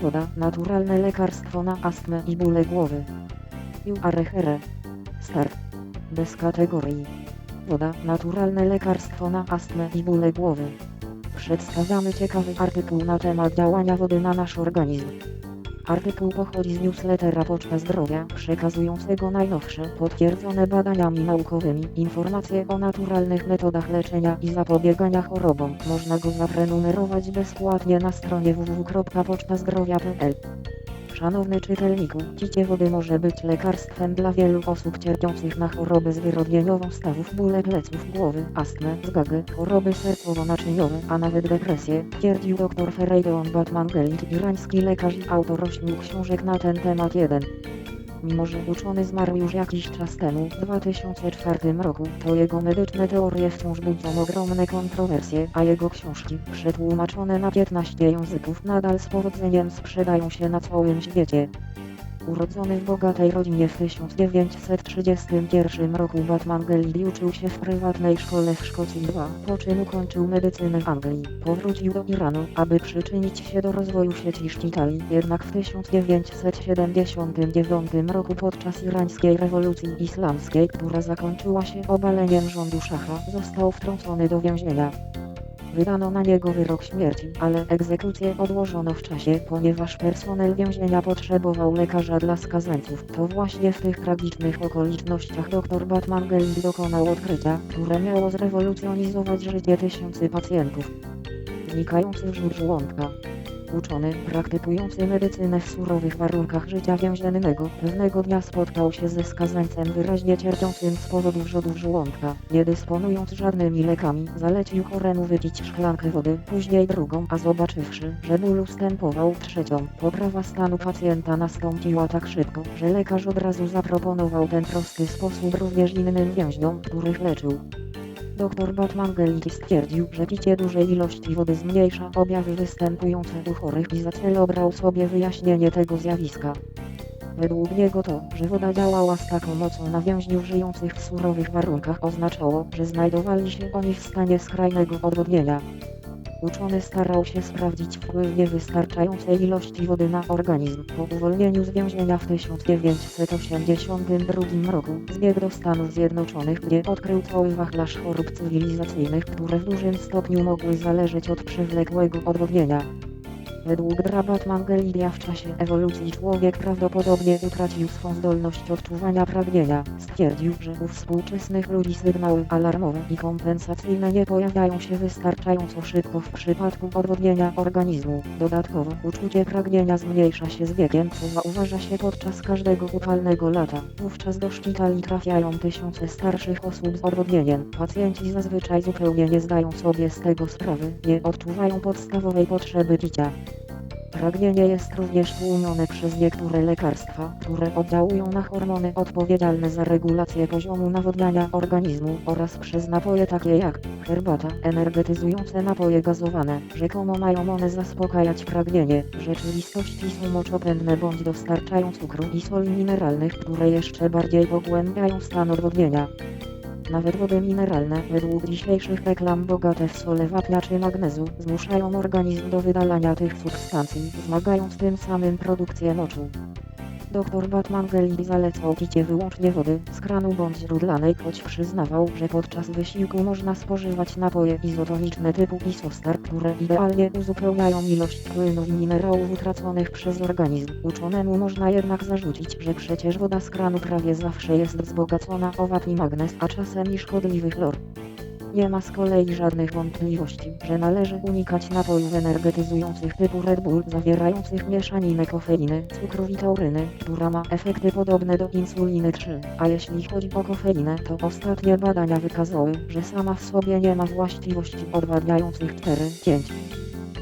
Woda, naturalne lekarstwo na astmę i bóle głowy. URHR. Start. Bez kategorii. Woda, naturalne lekarstwo na astmę i bóle głowy. Przedstawiamy ciekawy artykuł na temat działania wody na nasz organizm. Artykuł pochodzi z newslettera Poczta Zdrowia, przekazującego najnowsze, potwierdzone badaniami naukowymi, informacje o naturalnych metodach leczenia i zapobiegania chorobom. Można go zaprenumerować bezpłatnie na stronie www.pocztazdrowia.pl. Szanowny czytelniku, picie wody może być lekarstwem dla wielu osób cierpiących na chorobę zwyrodnieniową stawów, bóle pleców, głowy, astmę, zgagę, choroby sercowo-naczyniowe, a nawet depresję, twierdził dr Fereidon Batmangelit, irański lekarz i autor ośmiu książek na ten temat 1. Mimo, że uczony zmarł już jakiś czas temu, w 2004 roku, to jego medyczne teorie wciąż budzą ogromne kontrowersje, a jego książki, przetłumaczone na 15 języków, nadal z powodzeniem sprzedają się na całym świecie. Urodzony w bogatej rodzinie w 1931 roku Batman Gelli uczył się w prywatnej szkole w Szkocji 2, po czym ukończył medycynę w Anglii. Powrócił do Iranu, aby przyczynić się do rozwoju sieci szpitali, jednak w 1979 roku podczas irańskiej rewolucji islamskiej, która zakończyła się obaleniem rządu szacha, został wtrącony do więzienia. Wydano na niego wyrok śmierci, ale egzekucję odłożono w czasie, ponieważ personel więzienia potrzebował lekarza dla skazańców. To właśnie w tych tragicznych okolicznościach dr Batman Gelli dokonał odkrycia, które miało zrewolucjonizować życie tysięcy pacjentów. Znikający wrzód żołądka. Uczony, praktykujący medycynę w surowych warunkach życia więziennego, pewnego dnia spotkał się ze skazańcem wyraźnie cierpiącym z powodu wrzodów żołądka. Nie dysponując żadnymi lekami, zalecił choremu wypić szklankę wody, później drugą, a zobaczywszy, że ból ustępował trzecią, poprawa stanu pacjenta nastąpiła tak szybko, że lekarz od razu zaproponował ten prosty sposób również innym więźniom, których leczył. Dr Batman Gelli stwierdził, że picie dużej ilości wody zmniejsza objawy występujące u chorych i za cel obrał sobie wyjaśnienie tego zjawiska. Według niego to, że woda działała z taką mocą na więźniów żyjących w surowych warunkach oznaczało, że znajdowali się oni w stanie skrajnego odwodnienia. Uczony starał się sprawdzić wpływ niewystarczającej ilości wody na organizm. Po uwolnieniu z więzienia w 1982 roku zbiegł do Stanów Zjednoczonych, gdzie odkrył cały wachlarz chorób cywilizacyjnych, które w dużym stopniu mogły zależeć od przewlekłego odwodnienia. Według Drabat Mangelidia w czasie ewolucji człowiek prawdopodobnie utracił swą zdolność odczuwania pragnienia. Stwierdził, że u współczesnych ludzi sygnały alarmowe i kompensacyjne nie pojawiają się wystarczająco szybko w przypadku odwodnienia organizmu. Dodatkowo uczucie pragnienia zmniejsza się z wiekiem, co zauważa się podczas każdego upalnego lata. Wówczas do szpitali trafiają tysiące starszych osób z odwodnieniem. Pacjenci zazwyczaj zupełnie nie zdają sobie z tego sprawy, nie odczuwają podstawowej potrzeby picia. Pragnienie jest również tłumione przez niektóre lekarstwa, które oddziałują na hormony odpowiedzialne za regulację poziomu nawodniania organizmu oraz przez napoje takie jak herbata, energetyzujące napoje gazowane. Rzekomo mają one zaspokajać pragnienie. W rzeczywistości są moczopędne bądź dostarczają cukru i soli mineralnych, które jeszcze bardziej pogłębiają stan odwodnienia. Nawet wody mineralne, według dzisiejszych reklam bogate w sole wapnia czy magnezu, zmuszają organizm do wydalania tych substancji, zmagając tym samym produkcję moczu. Dr Batman Gelli zalecał picie wyłącznie wody z kranu bądź źródlanej, choć przyznawał, że podczas wysiłku można spożywać napoje izotoniczne typu Isostar, które idealnie uzupełniają ilość płynów i minerałów utraconych przez organizm. Uczonemu można jednak zarzucić, że przecież woda z kranu prawie zawsze jest wzbogacona o wapń i magnez, a czasem i szkodliwy chlor. Nie ma z kolei żadnych wątpliwości, że należy unikać napojów energetyzujących typu Red Bull zawierających mieszaninę kofeiny, cukru i tauryny, która ma efekty podobne do insuliny 3. A jeśli chodzi o kofeinę, to ostatnie badania wykazały, że sama w sobie nie ma właściwości odwadniających 4-5.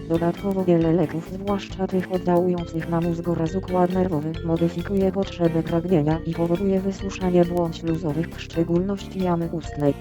Dodatkowo wiele leków, zwłaszcza tych oddziałujących na mózg oraz układ nerwowy, modyfikuje potrzebę pragnienia i powoduje wysuszanie błąd śluzowych, w szczególności jamy ustnej.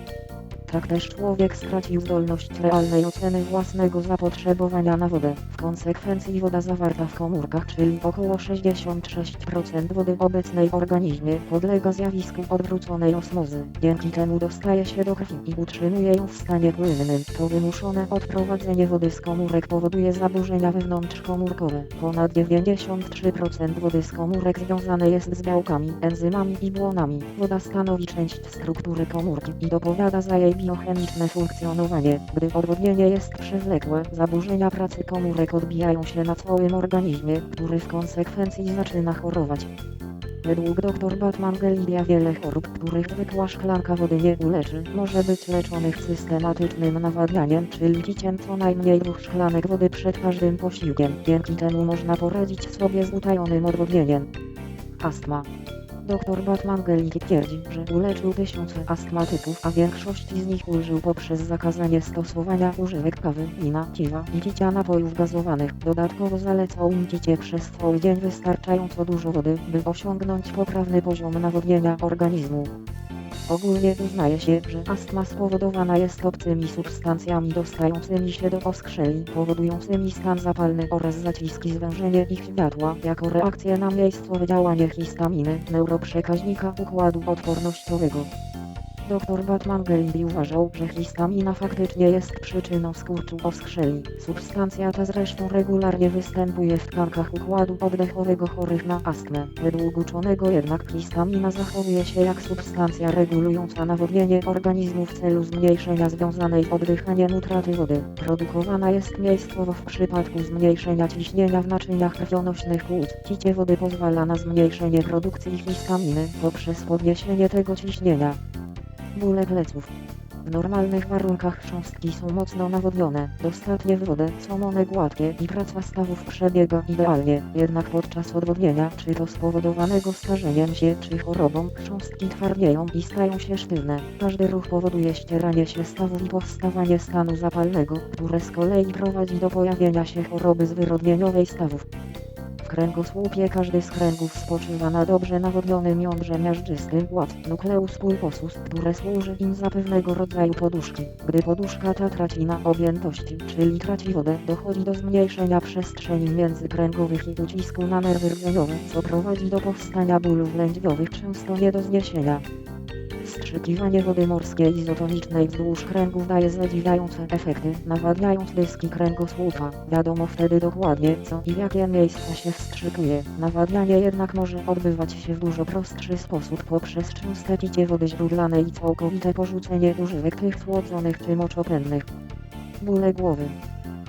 Tak też człowiek stracił zdolność realnej oceny własnego zapotrzebowania na wodę. W konsekwencji woda zawarta w komórkach, czyli około 66% wody obecnej w organizmie, podlega zjawisku odwróconej osmozy. Dzięki temu dostaje się do krwi i utrzymuje ją w stanie płynnym. To wymuszone odprowadzenie wody z komórek powoduje zaburzenia wewnątrzkomórkowe. Ponad 93% wody z komórek związane jest z białkami, enzymami i błonami. Woda stanowi część struktury komórki i dopowiada za jej biochemiczne funkcjonowanie. Gdy odwodnienie jest przewlekłe, zaburzenia pracy komórek odbijają się na całym organizmie, który w konsekwencji zaczyna chorować. Według dr Batmangelidia wiele chorób, których zwykła szklanka wody nie uleczy, może być leczonych systematycznym nawadnianiem, czyli piciem co najmniej dwóch szklanek wody przed każdym posiłkiem. Dzięki temu można poradzić sobie z utajonym odwodnieniem. Astma. Dr Batmangeliki twierdzi, że uleczył tysiące astmatyków, a większości z nich ulżył poprzez zakazanie stosowania używek kawy, wina, piwa i picia napojów gazowanych. Dodatkowo zalecał im picie przez cały dzień wystarczająco dużo wody, by osiągnąć poprawny poziom nawodnienia organizmu. Ogólnie uznaje się, że astma spowodowana jest obcymi substancjami dostającymi się do oskrzeli, powodującymi stan zapalny oraz zaciski zwężenie ich światła, jako reakcję na miejscowe działanie histaminy, neuroprzekaźnika układu odpornościowego. Dr Batmangeli uważał, że histamina faktycznie jest przyczyną skurczu oskrzeli. Substancja ta zresztą regularnie występuje w tkankach układu oddechowego chorych na astmę. Według uczonego jednak histamina zachowuje się jak substancja regulująca nawodnienie organizmu w celu zmniejszenia związanej oddychaniem utraty wody. Produkowana jest miejscowo w przypadku zmniejszenia ciśnienia w naczyniach krwionośnych płuc. Picie wody pozwala na zmniejszenie produkcji histaminy poprzez podniesienie tego ciśnienia. Bóle pleców. W normalnych warunkach chrząstki są mocno nawodnione, dostatnie wodę, są one gładkie i praca stawów przebiega idealnie, jednak podczas odwodnienia, czy to spowodowanego starzeniem się, czy chorobą, chrząstki twardnieją i stają się sztywne. Każdy ruch powoduje ścieranie się stawów i powstawanie stanu zapalnego, które z kolei prowadzi do pojawienia się choroby zwyrodnieniowej stawów. Kręgosłupie każdy z kręgów spoczywa na dobrze nawodnionym jądrze miażdżystym ład, nukleus pulposus, które służy im za pewnego rodzaju poduszki. Gdy poduszka ta traci na objętości, czyli traci wodę, dochodzi do zmniejszenia przestrzeni międzykręgowych i ucisku na nerwy rdzeniowe, co prowadzi do powstania bólów lędźwiowych często nie do zniesienia. Wstrzykiwanie wody morskiej izotonicznej wzdłuż kręgów daje zadziwiające efekty, nawadniając dyski kręgosłupa. Wiadomo wtedy dokładnie, co i w jakie miejsca się wstrzykuje. Nawadnianie jednak może odbywać się w dużo prostszy sposób poprzez częste picie wody źródlanej i całkowite porzucenie używek tych chłodzonych czy moczopędnych. Bóle głowy.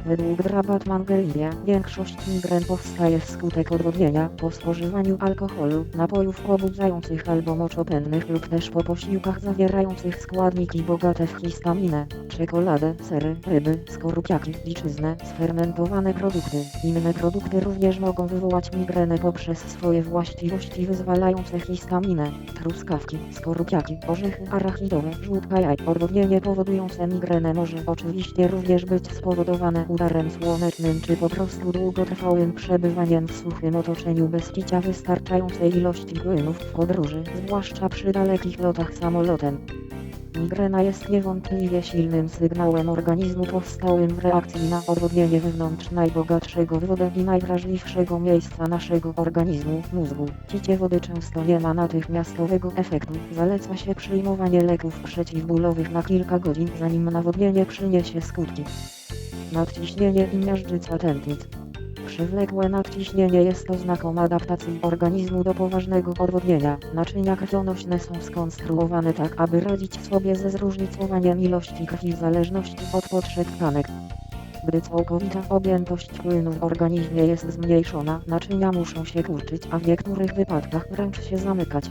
Według Rabat Mangelia większość migren powstaje wskutek odwodnienia po spożywaniu alkoholu, napojów pobudzających albo moczopędnych lub też po posiłkach zawierających składniki bogate w histaminę, czekoladę, sery, ryby, skorupiaki, dziczyznę, sfermentowane produkty. Inne produkty również mogą wywołać migrenę poprzez swoje właściwości wyzwalające histaminę, truskawki, skorupiaki, orzechy arachidowe, żółtka jaj. Odwodnienie powodujące migrenę może oczywiście również być spowodowane udarem słonecznym czy po prostu długotrwałym przebywaniem w suchym otoczeniu bez picia wystarczającej ilości płynów w podróży, zwłaszcza przy dalekich lotach samolotem. Migrena jest niewątpliwie silnym sygnałem organizmu powstałym w reakcji na odwodnienie wewnątrz najbogatszego wodę i najwrażliwszego miejsca naszego organizmu, mózgu. Picie wody często nie ma natychmiastowego efektu. Zaleca się przyjmowanie leków przeciwbólowych na kilka godzin, zanim nawodnienie przyniesie skutki. Nadciśnienie i miażdżyca tętnic. Przewlekłe nadciśnienie jest oznaką adaptacji organizmu do poważnego odwodnienia. Naczynia krwionośne są skonstruowane tak, aby radzić sobie ze zróżnicowaniem ilości krwi w zależności od potrzeb tkanek. Gdy całkowita objętość płynu w organizmie jest zmniejszona, naczynia muszą się kurczyć, a w niektórych wypadkach wręcz się zamykać.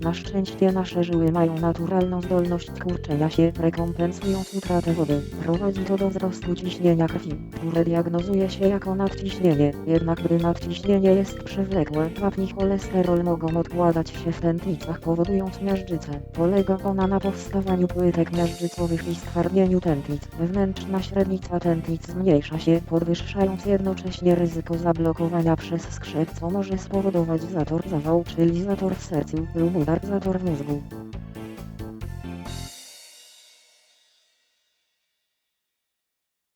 Na szczęście nasze żyły mają naturalną zdolność kurczenia się, rekompensując utratę wody. Prowadzi to do wzrostu ciśnienia krwi, które diagnozuje się jako nadciśnienie. Jednak gdy nadciśnienie jest przewlekłe, wapń i cholesterol mogą odkładać się w tętnicach, powodując miażdżycę. Polega ona na powstawaniu płytek miażdżycowych i stwardnieniu tętnic. Wewnętrzna średnica tętnic zmniejsza się, podwyższając jednocześnie ryzyko zablokowania przez skrzep, co może spowodować zator zawał, czyli zator w sercu lub udar zator w mózgu.